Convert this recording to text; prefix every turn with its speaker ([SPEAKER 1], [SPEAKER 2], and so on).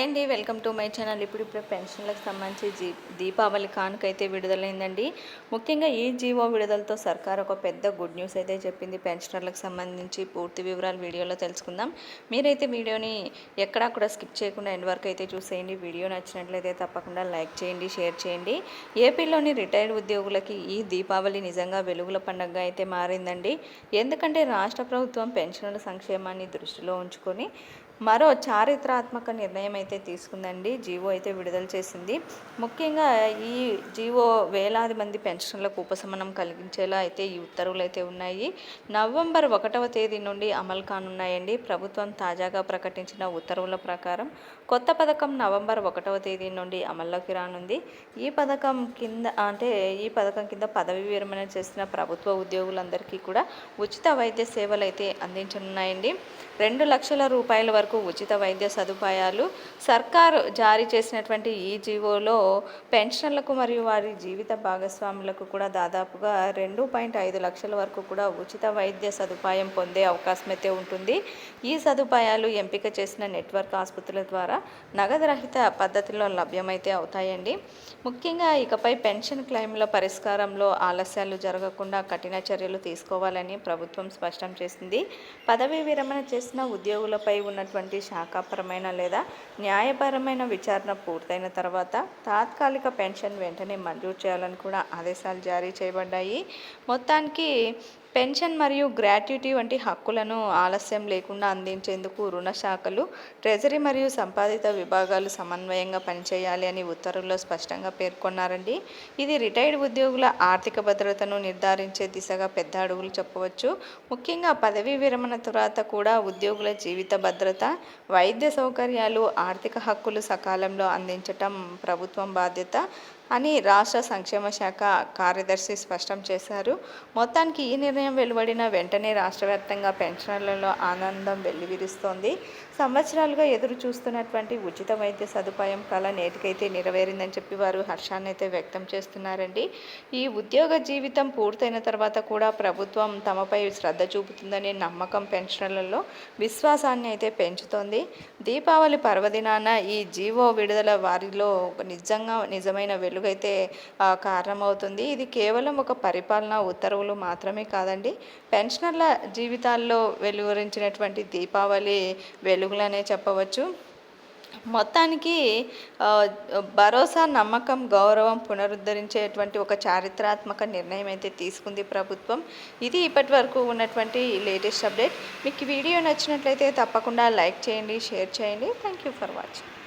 [SPEAKER 1] అండి welcome to my channel. ఇప్పుడు ఇప్పుడు పెన్షన్లకు సంబంధించి జీ దీపావళి కానుక అయితే విడుదలైందండి. ముఖ్యంగా ఈ జీవో విడుదలతో సర్కార్ ఒక పెద్ద గుడ్ న్యూస్ అయితే చెప్పింది. పెన్షనర్లకు సంబంధించి పూర్తి వివరాలు వీడియోలో తెలుసుకుందాం. మీరైతే వీడియోని ఎక్కడా కూడా స్కిప్ చేయకుండా ఎండ్ వరకు అయితే చూసేయండి. వీడియో నచ్చినట్లయితే తప్పకుండా లైక్ చేయండి షేర్ చేయండి. ఏపీలోని రిటైర్డ్ ఉద్యోగులకి ఈ దీపావళి నిజంగా వెలుగుల పండుగగా అయితే మారిందండి. ఎందుకంటే రాష్ట్ర ప్రభుత్వం పెన్షనర్ల సంక్షేమాన్ని దృష్టిలో ఉంచుకొని మరో చారిత్రాత్మక నిర్ణయం అయితే తీసుకుందండి. జీవో అయితే విడుదల చేసింది. ముఖ్యంగా ఈ జీవో వేలాది మంది పెన్షన్లకు ఉపశమనం కలిగించేలా అయితే ఈ ఉత్తర్వులు అయితే ఉన్నాయి. నవంబర్ ఒకటవ తేదీ నుండి అమలు కానున్నాయండి. ప్రభుత్వం తాజాగా ప్రకటించిన ఉత్తర్వుల ప్రకారం కొత్త పథకం నవంబర్ ఒకటవ తేదీ నుండి అమల్లోకి రానుంది. ఈ పథకం కింద అంటే ఈ పథకం కింద పదవి విరమణ చేసిన ప్రభుత్వ ఉద్యోగులందరికీ కూడా ఉచిత వైద్య సేవలు అయితే అందించనున్నాయండి. రెండు లక్షల రూపాయల వరకు ఉచిత వైద్య సదుపాయాలు. సర్కారు జారీ చేసినటువంటి ఈ జీవోలో పెన్షన్లకు మరియు వారి జీవిత భాగస్వాములకు కూడా దాదాపుగా రెండు పాయింట్ ఐదు లక్షల వరకు కూడా ఉచిత వైద్య సదుపాయం పొందే అవకాశం అయితే ఉంటుంది. ఈ సదుపాయాలు ఎంపిక చేసిన నెట్వర్క్ ఆసుపత్రుల ద్వారా నగదు రహిత పద్ధతిలో లభ్యమైతే అవుతాయండి. ముఖ్యంగా ఇకపై పెన్షన్ క్లెయిమ్ల పరిష్కారంలో ఆలస్యాలు జరగకుండా కఠిన చర్యలు తీసుకోవాలని ప్రభుత్వం స్పష్టం చేసింది. పదవీ విరమణ చేసిన ఉద్యోగులపై ఉన్నటువంటి శాఖాపరమైన లేదా న్యాయపరమైన విచారణ పూర్తయిన తర్వాత తాత్కాలిక పెన్షన్ వెంటనే మంజూరు చేయాలని కూడా ఆదేశాలు జారీ చేయబడ్డాయి. మొత్తానికి పెన్షన్ మరియు గ్రాట్యుటీ వంటి హక్కులను ఆలస్యం లేకుండా అందించేందుకు రుణ శాఖలు ట్రెజరీ మరియు సంపాదిత విభాగాలు సమన్వయంగా పనిచేయాలి అని ఉత్తర్వుల్లో స్పష్టంగా పేర్కొన్నారండి. ఇది రిటైర్డ్ ఉద్యోగుల ఆర్థిక భద్రతను నిర్ధారించే దిశగా పెద్ద అడుగులు చెప్పవచ్చు. ముఖ్యంగా పదవీ విరమణ తర్వాత కూడా ఉద్యోగుల జీవిత భద్రత వైద్య సౌకర్యాలు ఆర్థిక హక్కులు సకాలంలో అందించటం ప్రభుత్వం బాధ్యత. అని రాష్ట్ర సంక్షేమ శాఖ కార్యదర్శి స్పష్టం చేశారు. మొత్తానికి ఈ నిర్ణయం వెలువడిన వెంటనే రాష్ట్ర వ్యాప్తంగా పెన్షనర్లలో ఆనందం వెల్లివిరుస్తోంది. సంవత్సరాలుగా ఎదురు చూస్తున్నటువంటి ఉచిత వైద్య సదుపాయం కళ నేటికైతే నెరవేరిందని చెప్పి వారు హర్షాన్ని అయితే వ్యక్తం చేస్తున్నారండి. ఈ ఉద్యోగ జీవితం పూర్తయిన తర్వాత కూడా ప్రభుత్వం తమపై శ్రద్ధ చూపుతుందనే నమ్మకం పెన్షనర్లలో విశ్వాసాన్ని అయితే పెంచుతోంది. దీపావళి పర్వదినాన ఈ జీవో విడుదల వారిలో నిజంగా నిజమైన వెలుగు ఆ, కారణమవుతుంది. ఇది కేవలం ఒక పరిపాలన ఉత్తర్వులు మాత్రమే కాదండి. పెన్షనర్ల జీవితాల్లో వెలువరించినటువంటి దీపావళి వెలుగులనే చెప్పవచ్చు. మొత్తానికి భరోసా నమ్మకం గౌరవం పునరుద్ధరించేటువంటి ఒక చారిత్రాత్మక నిర్ణయం అయితే తీసుకుంది ప్రభుత్వం. ఇది ఇప్పటి వరకు ఉన్నటువంటి లేటెస్ట్ అప్డేట్. మీకు వీడియో నచ్చినట్లయితే తప్పకుండా లైక్ చేయండి షేర్ చేయండి. Thank you for watching.